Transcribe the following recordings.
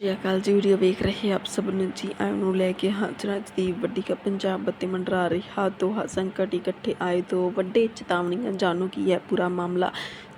ਜੀ ਅਕਾਲ ਜੀ, ਵੀਡੀਓ ਵੇਖ ਰਹੇ ਆਪ ਸਭ ਨੂੰ ਜੀ, ਆਇਆਂ ਨੂੰ ਲੈ ਕੇ ਹਾਜ਼ਰ ਦੀ ਵੱਡੀ ਖਬਰ, ਪੰਜਾਬ ਅਤੇ ਮੰਡਰਾ ਰਿਹਾ ਹਾਦੋ ਸੰਕਟ ਇਕੱਠੇ ਆਏ ਤੋਂ ਵੱਡੇ ਚੇਤਾਵਨੀਆਂ, ਜਾਣੋ ਕੀ ਹੈ ਪੂਰਾ ਮਾਮਲਾ।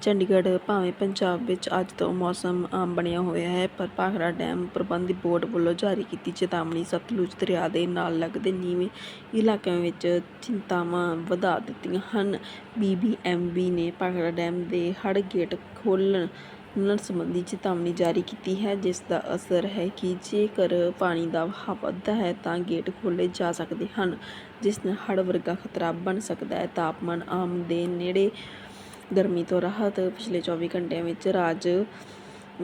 ਚੰਡੀਗੜ੍ਹ ਭਾਵੇਂ ਪੰਜਾਬ ਵਿੱਚ ਅੱਜ ਤੋਂ ਮੌਸਮ ਆਮ ਬਣਿਆ ਹੋਇਆ ਹੈ, ਪਰ ਭਾਖੜਾ ਡੈਮ ਪ੍ਰਬੰਧ ਬੋਰਡ ਵੱਲੋਂ ਜਾਰੀ ਕੀਤੀ ਚੇਤਾਵਨੀ ਸਤਲੁਜ ਦਰਿਆ ਦੇ ਨਾਲ ਲੱਗਦੇ ਨੀਵੇਂ ਇਲਾਕਿਆਂ ਵਿੱਚ ਚਿੰਤਾਵਾਂ ਵਧਾ ਦਿੱਤੀਆਂ ਹਨ। ਬੀਬੀਐਮਬੀ ਨੇ ਭਾਖੜਾ ਡੈਮ ਦੇ ਹੜ੍ਹ ਗੇਟ ਖੋਲ੍ਹਣ ਨਾਲ ਸੰਬੰਧੀ ਚੇਤਾਵਨੀ ਜਾਰੀ ਕੀਤੀ ਹੈ, ਜਿਸ ਦਾ ਅਸਰ ਹੈ ਕਿ ਜੇਕਰ ਪਾਣੀ ਦਾ ਵਹਾਅ ਵੱਧਦਾ ਹੈ ਤਾਂ ਗੇਟ ਖੋਲ੍ਹੇ ਜਾ ਸਕਦੇ ਹਨ, ਜਿਸ ਨਾਲ ਹੜ੍ਹ ਵਰਗਾ ਖਤਰਾ ਬਣ ਸਕਦਾ ਹੈ। ਤਾਪਮਾਨ ਆਮ ਦੇ ਨੇੜੇ ਗਰਮੀ ਤੋਂ ਰਾਹਤ ਪਿਛਲੇ 24 ਘੰਟਿਆਂ ਵਿੱਚ ਰਾਜ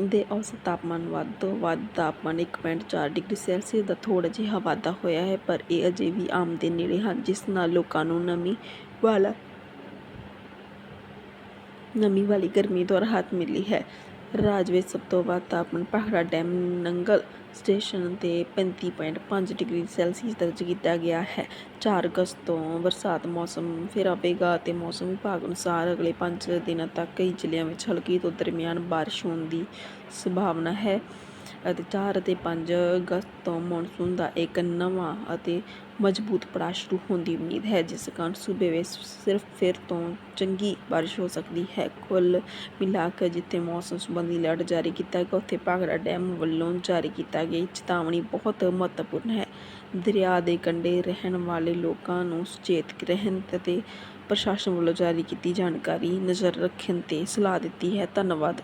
ਦੇ ਔਸਤ ਤਾਪਮਾਨ ਵੱਧ ਤੋਂ ਵੱਧ ਤਾਪਮਾਨ 1.4 ਡਿਗਰੀ ਸੈਲਸੀਅਸ ਦਾ ਥੋੜ੍ਹਾ ਜਿਹਾ ਵਾਧਾ ਹੋਇਆ ਹੈ, ਪਰ ਇਹ ਅਜੇ ਵੀ ਆਮ ਦੇ ਨੇੜੇ ਹਨ, ਜਿਸ ਨਾਲ ਲੋਕਾਂ ਨੂੰ ਨਮੀ ਵਾਲਾ ਨਮੀ ਵਾਲੀ ਗਰਮੀ ਤੋਂ ਰਾਹਤ ਮਿਲੀ ਹੈ। ਰਾਜ ਵਿੱਚ ਸਭ ਤੋਂ ਵੱਧ ਤਾਪਮਾਨ ਭਾਖੜਾ ਡੈਮ ਨੰਗਲ ਸਟੇਸ਼ਨ ਤੇ 35.5 ਡਿਗਰੀ ਸੈਲਸੀਅਸ ਦਰਜ ਕੀਤਾ ਗਿਆ ਹੈ। 4 ਅਗਸਤ ਤੋਂ ਬਰਸਾਤ ਮੌਸਮ ਫਿਰ ਆਵੇਗਾ ਅਤੇ ਮੌਸਮ ਵਿਭਾਗ ਅਨੁਸਾਰ ਅਗਲੇ 5 ਦਿਨਾਂ ਤੱਕ ਕਈ ਜ਼ਿਲ੍ਹਿਆਂ ਵਿੱਚ ਹਲਕੀ ਤੋਂ ਦਰਮਿਆਨ ਬਾਰਿਸ਼ ਹੋਣ ਦੀ ਸੰਭਾਵਨਾ ਹੈ। ਅਤੇ ਚਾਰ ਅਤੇ ਪੰਜ ਅਗਸਤ ਤੋਂ ਮੌਨਸੂਨ ਦਾ ਇੱਕ ਨਵਾਂ ਅਤੇ ਮਜ਼ਬੂਤ ਪੜਾਅ ਸ਼ੁਰੂ ਹੋਣ ਦੀ ਉਮੀਦ ਹੈ, ਜਿਸ ਕਾਰਨ ਸੂਬੇ ਵਿੱਚ ਸਿਰਫ ਫਿਰ ਤੋਂ ਚੰਗੀ ਬਾਰਿਸ਼ ਹੋ ਸਕਦੀ ਹੈ। ਕੁੱਲ ਮਿਲਾ ਕੇ ਜਿੱਥੇ ਮੌਸਮ ਸੰਬੰਧੀ ਅਲਰਟ ਜਾਰੀ ਕੀਤਾ ਗਿਆ, ਉੱਥੇ ਭਾਖੜਾ ਡੈਮ ਵੱਲੋਂ ਜਾਰੀ ਕੀਤਾ ਗਿਆ ਚੇਤਾਵਨੀ ਬਹੁਤ ਮਹੱਤਵਪੂਰਨ ਹੈ। ਦਰਿਆ ਦੇ ਕੰਢੇ ਰਹਿਣ ਵਾਲੇ ਲੋਕਾਂ ਨੂੰ ਸੁਚੇਤ ਰਹਿਣ ਅਤੇ ਪ੍ਰਸ਼ਾਸਨ ਵੱਲੋਂ ਜਾਰੀ ਕੀਤੀ ਜਾਣਕਾਰੀ ਨਜ਼ਰ ਰੱਖਣ ਤੇ ਸਲਾਹ ਦਿੱਤੀ ਹੈ। ਧੰਨਵਾਦ।